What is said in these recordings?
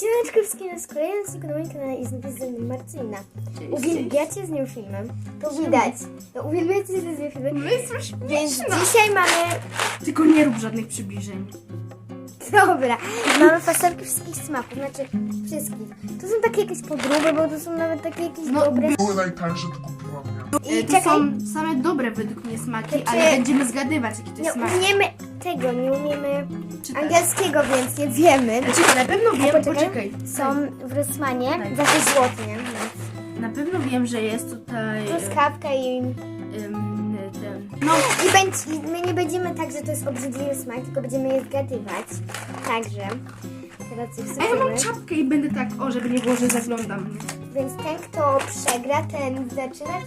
Siemaneczko wszystkim z kolejnym odcinku na moim kanale i znowu ze mną. Uwielbiacie z nią filmem, to widać. No uwielbiacie z nią filmy, My jesteśmy więc śmieszne. dzisiaj mamy... Tylko nie rób żadnych przybliżeń. Dobra, mamy fasolki wszystkich smaków, znaczy wszystkich. To są takie jakieś podróby, bo to są nawet takie jakieś No, dobre. Były najtańsze, to kupiłam I To czekaj, są same dobre według mnie smaki, Znaczy- ale będziemy zgadywać jakie to nie jest smak. umiemy tego, nie umiemy Czytaj. angielskiego, więc nie wiemy. Znaczy, na pewno wiem, poczekaj. Są w Rosmanie za 6 zł, nie? Na pewno wiem, że jest tutaj e, Truskawka i... em, ten. No i będzie, my nie będziemy tak, że to jest obrzydliwy smak, tylko będziemy je zgadywać. Także teraz je A ja mam wsypiemy. czapkę i będę tak, o, żeby nie było, że zaglądam. Więc ten, kto przegra, ten zaczynać.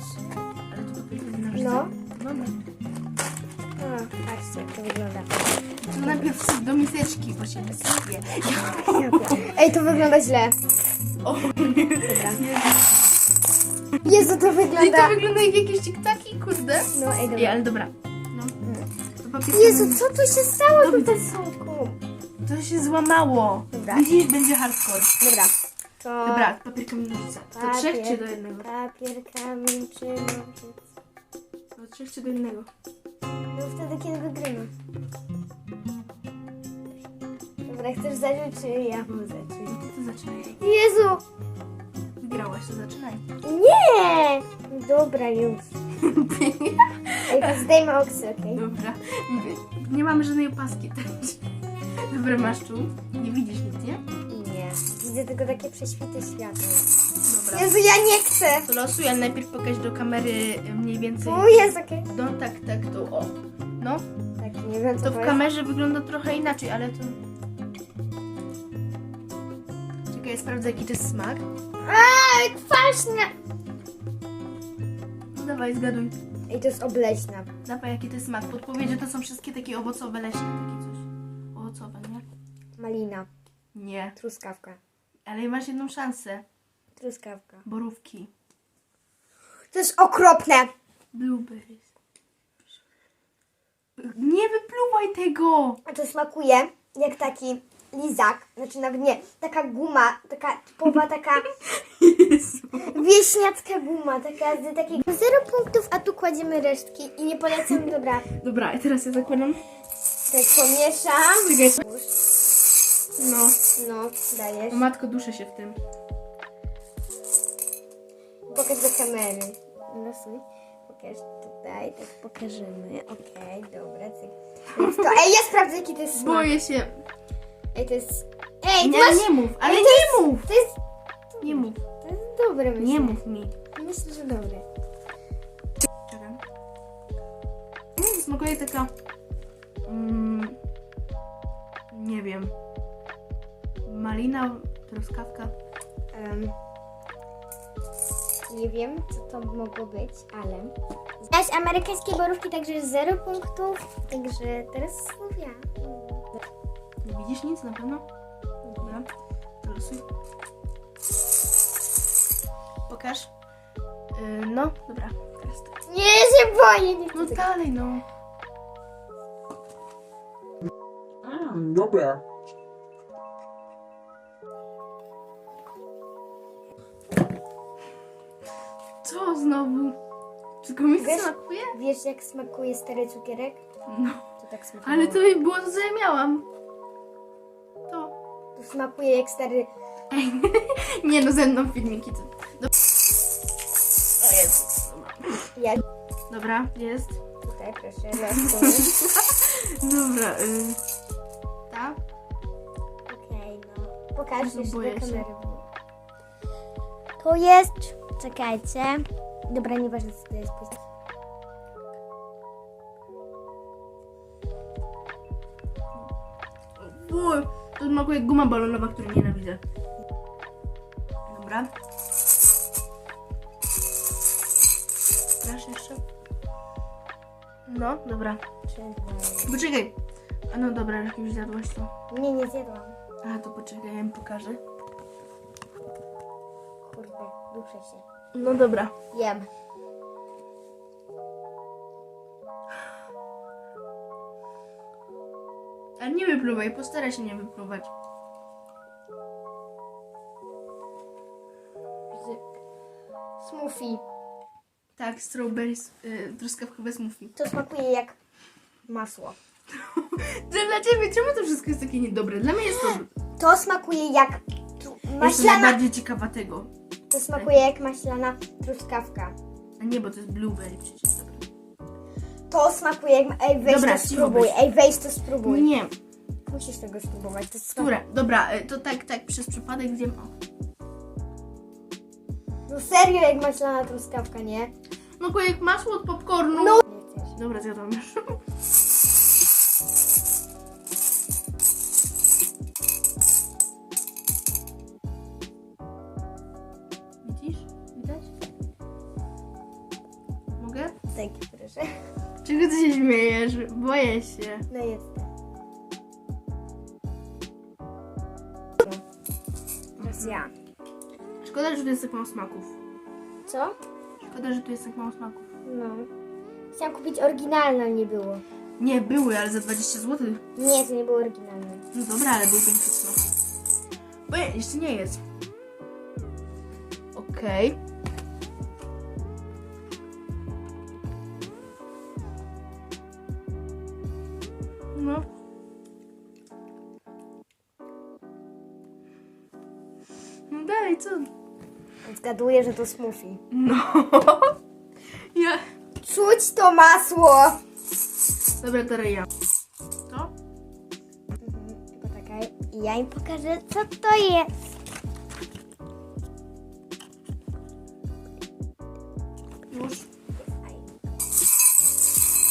Ale to No. No, no. O, patrzcie, jak to wygląda. To najpierw wsyp do miseczki, bo się wysypie. Ej, to wygląda źle. O, Dobra. nie. Jezu, to I to wygląda... wygląda jak jakieś tiktaki, kurde. No, ej, Ej, dobra. ale dobra. No. To papier Jezu, co tu się stało Dobra. tutaj, synku? To się złamało. Dobra. Widzisz, będzie hardcore. Dobra. To... Dobra, papier kamień nożyce. To Papier. trzech czy do jednego? Papier, kamień, czy nożyce. Do trzech czy do jednego? No wtedy, kiedy wygramy. Dobra, chcesz zacząć, czy ja mam zacząć? To zaczynaj. Jezu! Wygrałaś, to zaczynaj. Nie! Dobra, już. Ej, to zdejmę oksy, okej? Dobra. Mówię, Nie mamy żadnej opaski też. Dobra, masz tu. Nie widzisz nic, nie? Widzę tylko takie prześwity światła. Dobra. Jezu, ja nie chcę! To losuję, ale najpierw pokaż do kamery e, mniej więcej. Tu jest, okej? No tak, tak, tu, o. No, Tak, nie wiem co to to w jest. kamerze wygląda trochę inaczej, ale to... Czekaj, ja sprawdzę jaki to jest smak. Ej, kwaśne! No dawaj, zgaduj. Ej, to jest obleśna. Dawaj, jaki to jest smak. Podpowiedź, że to są wszystkie takie owocowe, leśne, takie coś. Owocowe, nie? Malina. Nie. Truskawka. Ale masz jedną szansę. Truskawka. Borówki. To jest okropne! Blueberries. Nie wypluwaj tego! A to smakuje jak taki lizak. Znaczy nawet nie. Taka guma. Taka typowa, taka wieśniacka guma. Taka z takiego... Zero punktów, a tu kładziemy resztki. I nie polecam, dobra. Dobra, i teraz ja zakładam. Tak pomieszam. Czekaj. No. No, dajesz. O matko, duszę się w tym. Pokaż do kamery. Losuj. Pokaż tutaj, tak pokażemy. Okej, dobra, cyk. Więc to, ej, ja sprawdzę jaki to jest smak. Boję się. Ej, to jest... Ej, Nie, to masz... nie mów, ale Ej, to nie jest... mów! To jest... Nie mów. To jest dobre, myślę. Nie mów mi. Myślę, że dobre. Czekaj. Mm, smakuje taka... Mm, nie wiem. Malina, truskawka. Em, nie wiem, co to mogło być, ale... Znasz amerykańskie borówki, także zero punktów. Także teraz ja. Nie widzisz nic na pewno? Dobra. To losuj. Pokaż. Yy, no, dobra. Teraz ty. Nie, się boję. Nie chcę No tego. dalej, no. Mmm, dobre. Co znowu? Tylko mi Wiesz- smakuje? Wiesz, jak smakuje stary cukierek? No. To tak smakuje. Ale to było to, co ja miałam. To. To smakuje jak stary... Ej, nie no, ze mną filmiki. To... Do... O Jezus. Ja... Dobra, jest. Tutaj, proszę. Dobra, y... Tak? Okej, no. Pokaż jeszcze boję do się. kamery. To jest... Czekajcie. Dobra, nieważne co to jest. Fuj, to smakuje guma balonowa, której nienawidzę. Dobra. Masz jeszcze? No, dobra. Poczekaj. A no dobra, jak już zjadłaś to. Nie, nie zjadłam. A to poczekaj, ja im pokażę. Duszę się. No dobra. Jem. Ale nie wypluwaj, postaraj się nie wypluwać. Smoothie. Tak, strawberry, yy, truskawkowe smoothie. To smakuje jak masło. Dla ciebie, czemu to wszystko jest takie niedobre? Dla mnie jest to... To smakuje jak maślana... Jestem najbardziej ciekawa tego. To smakuje jak maślana truskawka. A nie, bo to jest blueberry przecież. Dobra. To smakuje jak. Ej, weź Dobra, to spróbuj. Ej, weź to spróbuj. Nie, Musisz tego spróbować. To które? Dobra, y, to tak, tak, przez przypadek wiem. O. No serio jak maślana truskawka, nie? No jak masło od popcornu. No. Nie chcesz. Dobra, zjadłam już. Czego ty się śmiejesz? Boję się. No jest. Teraz ja. Szkoda, że tu jest tak mało smaków. Co? Szkoda, że tu jest tak mało smaków. No. Chciałam kupić oryginalne, ale nie było. Nie, były, ale za 20 zł. Nie, to nie było oryginalne. No dobra, ale był większy smak. Bo nie, jeszcze nie jest. Okej. No. No dalej, co? Zgaduję, że to smoothie. No. Ja. Czuć to masło! Dobra, teraz ja. To? Mhm, Poczekaj. Ja im pokażę, co to jest. Już.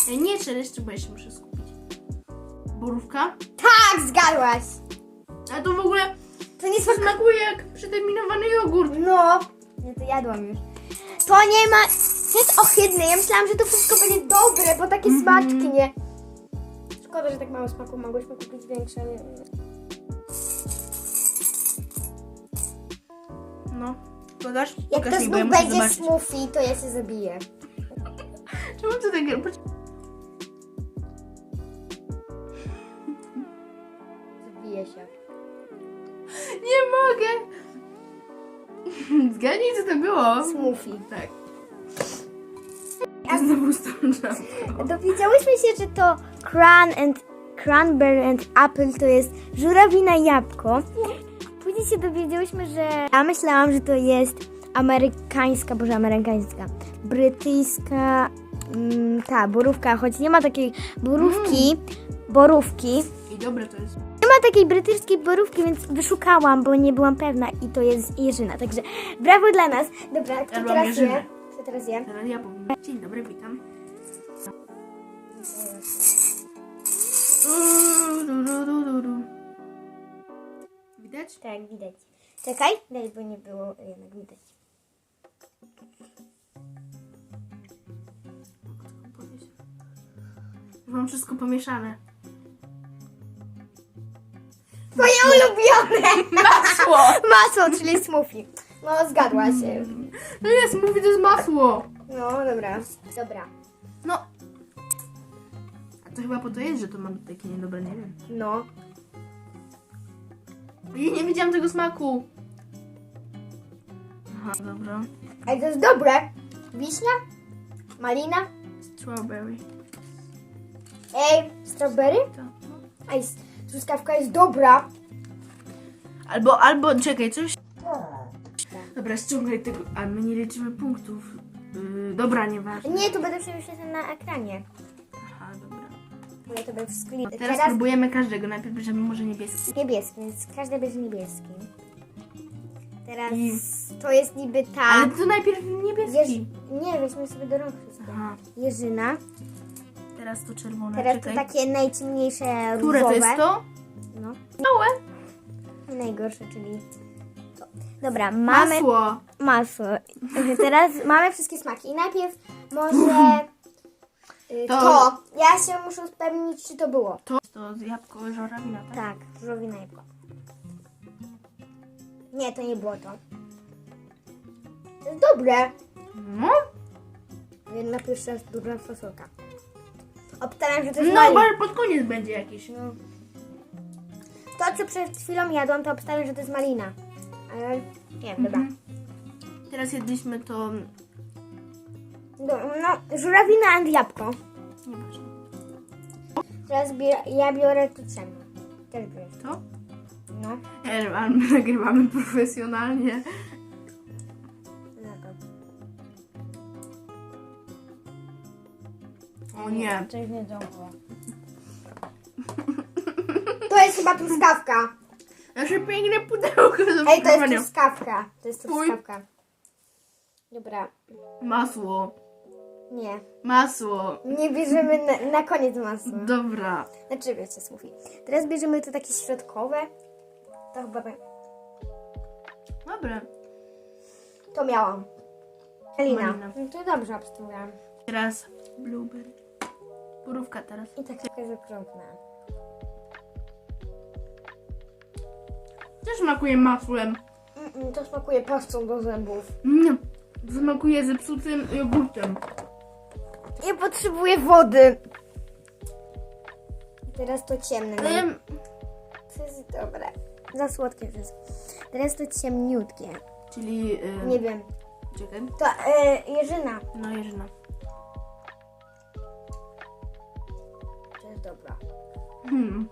Ej, nie czereście, bo ja się muszę skupić. Borówka? Tak, zgadłaś! A to w ogóle To nie smakuje. smakuje jak przeterminowany jogurt. No. Nie, to jadłam już. To nie ma... To jest ohydne. Ja myślałam, że to wszystko będzie dobre, bo takie smaczki, nie? Szkoda, że tak mało smaku. Mogłyśmy kupić większe, ale... No. Podasz? Jak to znów będzie zobaczyć. smoothie, to ja się zabiję. Czemu ty tak... było. Smoothie. Tak. Ja znowu z tą. Dowiedziałyśmy się, że to cran and, cranberry and apple to jest żurawina i jabłko. Później się dowiedziałyśmy, że ja myślałam, że to jest amerykańska, boże amerykańska, brytyjska, mm, ta borówka, choć nie ma takiej borówki, borówki. I dobre to jest. Nie ma takiej brytyjskiej borówki, więc wyszukałam, bo nie byłam pewna i to jest jeżyna. Także brawo dla nas. Dobra, kto Ja teraz je? Kto teraz je? Teraz ja powiem. Dzień dobry, witam. Du, du, du, du, du, du. Widać? Tak, widać. Czekaj, daj, bo nie było jednak widać. Mam wszystko pomieszane. Twoje ulubione! Masło! Masło, czyli smoothie. No, zgadła się. No jest, mówi to jest masło. No, dobra. Dobra. No. A to chyba po to jest, że to ma być takie niedobre, nie wiem. No. I nie widziałam tego smaku. Aha, dobra. Ale to jest dobre. Wiśnia? Malina? Strawberry. Ej, strawberry? To. Ej, s- truskawka jest dobra. Albo, albo, czekaj, coś. Dobra, ściągaj tego. A my nie liczymy punktów. Yy, dobra, nieważne. Nie, to będę przewyższać na ekranie. Aha, dobra. Ale to będzie wszystko li- Teraz, Teraz spróbujemy każdego. Najpierw bierzemy może niebieski. niebieski, więc każdy będzie niebieski. Teraz I- to jest niby ta... Ale to najpierw niebieski. Jeż... Nie, weźmy sobie do rąk wszystko. Aha, Jeżyna. Teraz to czerwone. Teraz to czekaj. takie najciemniejsze Które to różowe. jest to? No. Małe. Najgorsze, czyli to. Dobra, mamy Masło. masło. Teraz mamy wszystkie smaki. I najpierw może y, To- to. Ja się muszę upewnić, czy to było. To, to jabłko żorawina, tak? Tak, żółwina jabłko. Nie, to nie było to. To jest dobre. No, Jedna pierwsza jest dobra fasolka. Obstawiam, że to jest no bo pod koniec będzie jakiś. No. To, co przed chwilą jadłam, to obstawiam, że to jest malina. Ale nie dobra. Mhm. teraz jedliśmy to... No, no żurawina and jabłko. Nieważne. Teraz ja biorę to ciemno. Też bierz. To? No. My nagrywamy profesjonalnie. O nie. Coś. To jest chyba truskawka. Nasze piękne pudełko do Ej, to jest truskawka. To jest Fuj. truskawka. Dobra. Masło. Nie. Masło. Nie bierzemy na, na koniec masła. Dobra. Znaczy, wiecie, smoothie. Teraz bierzemy to takie środkowe. To chyba... Dobra. To miałam. Elina. Malina. No to dobrze obstawiałam. Teraz blueberry. Borówka teraz. I tak trochę zakrątnę. Też smakuje masłem. Mm, to smakuje pastą do zębów. Nie. Smakuje zepsutym jogurtem. Ja potrzebuję wody. Teraz to ciemne. Ja... To jest dobre. Za słodkie to jest. Teraz to ciemniutkie. Czyli... y, Nie wiem. Czekaj. To e, jeżyna. No Jerzyna. Dobra. Hmm.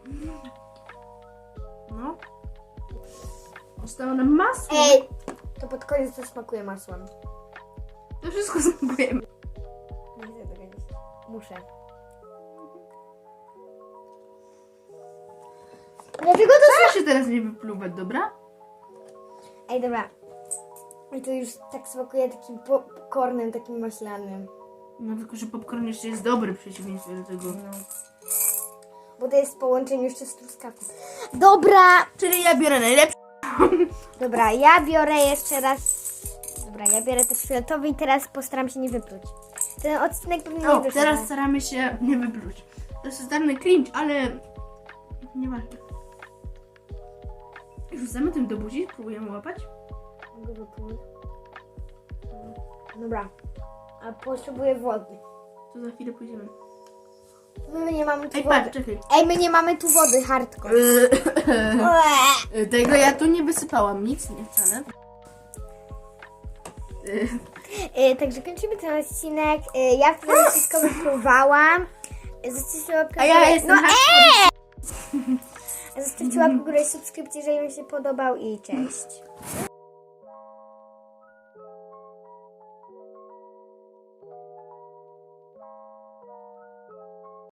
No. Zostało nam masło. Ej! To pod koniec to smakuje masłem. To wszystko smakuje. Nie chcę tego jeść. Muszę. Dlaczego to... Staram się teraz nie wypluwać, dobra? Ej, dobra. I to już tak smakuje takim popcornem, takim maślanym. No tylko, że popcorn jeszcze jest dobry w przeciwieństwie do tego. No. Bo to jest w połączeniu jeszcze z truskawką. Dobra! Czyli ja biorę najlepszy. Dobra, ja biorę jeszcze raz... Dobra, ja biorę też fioletowy i teraz postaram się nie wypluć. Ten odcinek pewnie nie O, wyszedł. teraz staramy się nie wypluć. To jest totalny cringe, ale... Nieważne. Rzucamy tym do buzi, próbujemy łapać. Mogę wypluć. Dobra. A potrzebuję wody. To za chwilę pójdziemy. My nie mamy tu Ej, wody. patrz, czekaj. Ej, my nie mamy tu wody, hardcore. Tego ja tu nie wysypałam, nic, nie wcale. E, także kończymy ten odcinek. E, ja wtedy wszystko wypróbowałam. E, Zostawcie łapkę A ja jestem No hardcore. Zostawcie łapkę w górę, subskrypcję, jeżeli Wam się podobał i cześć.